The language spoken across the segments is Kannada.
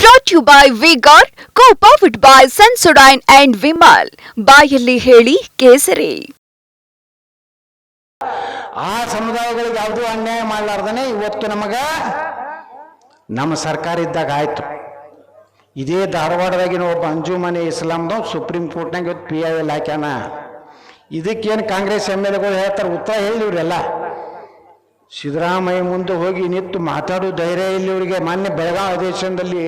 ಬ್ರಾಟ್ ಯು ಬೈ ವಿಗಾರ್ ಕೋ ಪವರ್ಡ್ ಬೈ ಸನ್ಸುಡೈನ್ ಅಂಡ್ ವಿಮಲ್ ಬಾಯಲ್ಲಿ ಹೇಳಿ ಕೇಸರಿ. ಆ ಸಮುದಾಯಗಳಿಗೆ ಯಾವುದು ಅನ್ಯಾಯ ಮಾಡಲಾರ್ದನೆ ಇವತ್ತು ನಮಗ ನಮ್ಮ ಸರ್ಕಾರ ಇದ್ದಾಗ ಆಯ್ತು. ಇದೇ ಧಾರವಾಡದಾಗಿನ ಒಬ್ಬ ಅಂಜುಮನೆ ಇಸ್ಲಾಂದು ಸುಪ್ರೀಂ ಕೋರ್ಟ್ನಾಗ ಇವತ್ತು ಪಿ ಐ ಎಲ್ ಹಾಕ್ಯಾನ. ಇದಕ್ಕೇನು ಕಾಂಗ್ರೆಸ್ ಎಂ ಎಲ್ ಎಗಳು ಹೇಳ್ತಾರೆ, ಉತ್ತರ ಹೇಳಿವ್ರೆಲ್ಲ. ಸಿದ್ದರಾಮಯ್ಯ ಮುಂದೆ ಹೋಗಿ ನಿಂತು ಮಾತಾಡೋ ಧೈರ್ಯ ಇಲ್ಲಿ ಇವರಿಗೆ ಮಾನ್ಯ ಬೆಳಗಾವಿ ಅಧಿವೇಶನದಲ್ಲಿ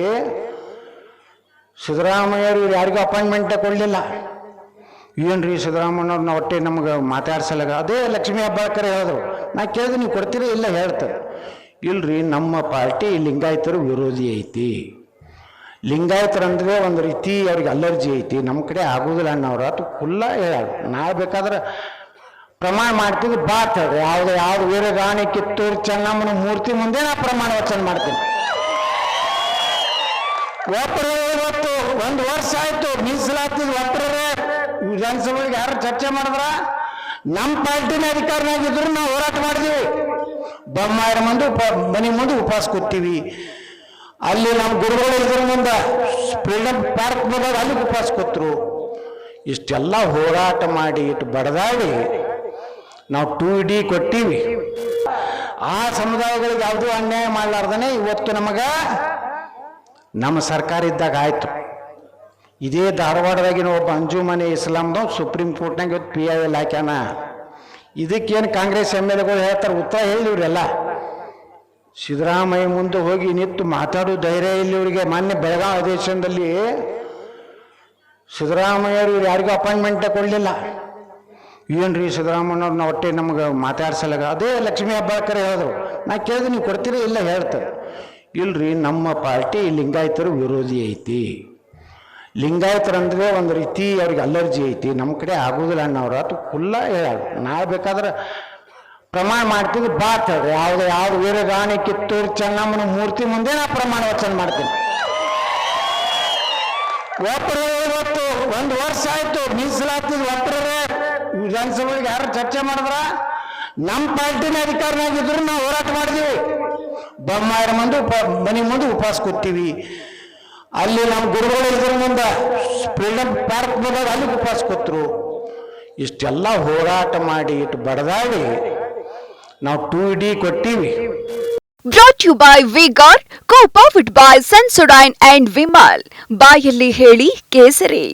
ಸಿದ್ದರಾಮಯ್ಯವರು ಇವ್ರು ಯಾರಿಗೂ ಅಪಾಯಿಂಟ್ಮೆಂಟ್ ಕೊಡಲಿಲ್ಲ. ಏನ್ರಿ ಸಿದ್ದರಾಮಯ್ಯವ್ರನ್ನ ಒಟ್ಟೆ ನಮ್ಗೆ ಮಾತಾಡ್ಸಲಾಗ ಅದೇ ಲಕ್ಷ್ಮೀ ಅಬ್ಬಾಕರ್ ಹೇಳಿದ್ರು. ನಾ ಕೇಳಿದ್ರೆ ನೀವು ಕೊಡ್ತೀರಿ ಇಲ್ಲ ಹೇಳ್ತಾರೆ. ಇಲ್ರಿ, ನಮ್ಮ ಪಾರ್ಟಿ ಲಿಂಗಾಯತರು ವಿರೋಧಿ ಐತಿ. ಲಿಂಗಾಯತರಂದ್ರೆ ಒಂದು ರೀತಿ ಅವ್ರಿಗೆ ಅಲರ್ಜಿ ಐತಿ. ನಮ್ಮ ಕಡೆ ಆಗೋದಿಲ್ಲ ಅನ್ನೋರು ಅದು ಫುಲ್ಲ ಹೇಳ ನಾ ಬೇಕಾದ್ರೆ ಪ್ರಮಾಣ ಮಾಡ್ತಿದ್ದು ಬಾತ್ ಹೇಳ್ರಿ ಯಾವ್ದು ಯಾವ್ದು ವೀರಗಾಣಿ ಕಿತ್ತೂರು, ಚೆನ್ನಮ್ಮನ ಮೂರ್ತಿ ಮುಂದೆ ನಾ ಪ್ರಮಾಣ ವಚನ ಮಾಡ್ತೀನಿ. ಒಬ್ಬರು ಒಂದು ವರ್ಷ ಆಯ್ತು ಮೀಸಲಾತಿದ್ ಒಬ್ಬರೇ ವಿಧಾನಸಭೆಗೆ ಯಾರು ಚರ್ಚೆ ಮಾಡಿದ್ರ? ನಮ್ಮ ಪಾರ್ಟಿನ ಅಧಿಕಾರನಾಗಿದ್ರು ನಾವು ಹೋರಾಟ ಮಾಡಿದೀವಿ ಬೊಮ್ಮಾಯರ ಮುಂದೆ ಉಪ, ಮನೆ ಮುಂದೆ ಉಪವಾಸ ಕೂತೀವಿ. ಅಲ್ಲಿ ನಮ್ಮ ಗುರುಗಳು ಇದ್ರ ಮುಂದೆ ಫ್ರೀಡಮ್ ಪಾರ್ಕ್ ಬಂದಾಗ ಅಲ್ಲಿ ಉಪವಾಸ ಕೂತ್ರು. ಇಷ್ಟೆಲ್ಲ ಹೋರಾಟ ಮಾಡಿ ಇಟ್ಟು ಬಡದಾಡಿ ನಾವು ಟೂ ಡಿ ಕೊಟ್ಟಿವಿ. ಆ ಸಮುದಾಯಗಳಿಗೆ ಯಾವುದೂ ಅನ್ಯಾಯ ಮಾಡಲಾರ್ದನೆ ಇವತ್ತು ನಮಗ ನಮ್ಮ ಸರ್ಕಾರ ಇದ್ದಾಗ ಆಯಿತು. ಇದೇ ಧಾರವಾಡದಾಗಿನ ಒಬ್ಬ ಅಂಜುಮನೆ ಇಸ್ಲಾಂದು ಸುಪ್ರೀಂ ಕೋರ್ಟ್ನಾಗ ಇವತ್ತು ಪಿ ಐ ಎಲ್ ಹಾಕ್ಯಾನ. ಇದಕ್ಕೇನು ಕಾಂಗ್ರೆಸ್ ಎಂ ಎಲ್ ಎಗಳು ಹೇಳ್ತಾರೆ, ಉತ್ತರ ಹೇಳಿವ್ರೆಲ್ಲ ಸಿದ್ದರಾಮಯ್ಯ ಮುಂದೆ ಹೋಗಿ ನಿಂತು ಮಾತಾಡೋ ಧೈರ್ಯ ಇಲ್ಲಿ ಇವರಿಗೆ. ಮಾನ್ಯ ಬೆಳಗಾವಿ ಅಧಿವೇಶನದಲ್ಲಿ ಸಿದ್ದರಾಮಯ್ಯರು ಇವ್ರು ಯಾರಿಗೂ ಅಪಾಯಿಂಟ್ಮೆಂಟೇ ಕೊಡಲಿಲ್ಲ. ಏನ್ರಿ ಸಿದ್ದರಾಮಯ್ಯವ್ರನ್ನ ಒಟ್ಟೆ ನಮ್ಗೆ ಮಾತಾಡ್ಸಲಾಗ? ಅದೇ ಲಕ್ಷ್ಮೀ ಹೆಬ್ಬಾಳ್ಕರ್ ಹೇಳಿದ್ರು. ನಾ ಕೇಳಿದೆ, ನೀವು ಕೊಡ್ತೀರಿ ಇಲ್ಲ? ಹೇಳ್ತಾರೆ ಇಲ್ರಿ, ನಮ್ಮ ಪಾರ್ಟಿ ಲಿಂಗಾಯತರು ವಿರೋಧಿ ಐತಿ. ಲಿಂಗಾಯತರಂದ್ರೆ ಒಂದು ರೀತಿ ಅವ್ರಿಗೆ ಅಲರ್ಜಿ ಐತಿ. ನಮ್ಮ ಕಡೆ ಆಗೋದಿಲ್ಲ ಅನ್ನೋರು. ಅದು ಫುಲ್ಲ ಹೇಳ. ನಾ ಬೇಕಾದ್ರೆ ಪ್ರಮಾಣ ಮಾಡ್ತಿದ್ದು ಬಾತ್ ಹೇಳ್ರಿ ಯಾವ್ದು ಯಾವ್ದು ವೀರಗಾಣಿ ಕಿತ್ತೂರು, ಚೆನ್ನಮ್ಮನ ಮೂರ್ತಿ ಮುಂದೆ ನಾ ಪ್ರಮಾಣ ವಚನ ಮಾಡ್ತೀನಿ. ಒಬ್ಬರು ಇವತ್ತು ಒಂದು ವರ್ಷ ಆಯ್ತು ಒಬ್ಬರೇ ವಿಧಾನಸಭೆಗೆ ಯಾರು ಚರ್ಚೆ ಮಾಡಿದ್ರ? ನಮ್ಮ ಪಾರ್ಟಿನ ಅಧಿಕಾರನಾಗಿದ್ರು ನಾವು ಹೋರಾಟ ಮಾಡಿದೀವಿ. ಬೊಮ್ಮಾಯರ ಮುಂದೆ ಉಪ, ಮನೆ ಮುಂದೆ ಉಪವಾಸ ಕೂತೀವಿ. ಅಲ್ಲಿ ನಮ್ಮ ಗುರುಗಳು ಇದ್ರ ಮುಂದೆ ಫ್ರೀಡಮ್ ಪಾರ್ಕ್ ಬಂದಾಗ ಅಲ್ಲಿ ಉಪವಾಸ ಕೂತ್ರು. ಇಷ್ಟೆಲ್ಲ ಹೋರಾಟ ಮಾಡಿ ಇಟ್ಟು ಬಡದಾಡಿ ನಾವು ಟೂ ಡಿ ಕೊಟ್ಟಿವಿ. ಬ್ರಾಟ್ ಯು ಬೈ ವಿಗಾರ್ ಕೋ ಪವರ್ಡ್ ಬೈ ಸನ್ಸುಡೈನ್ ಅಂಡ್ ವಿಮಲ್ ಬಾಯಲ್ಲಿ ಹೇಳಿ ಕೇಸರಿ.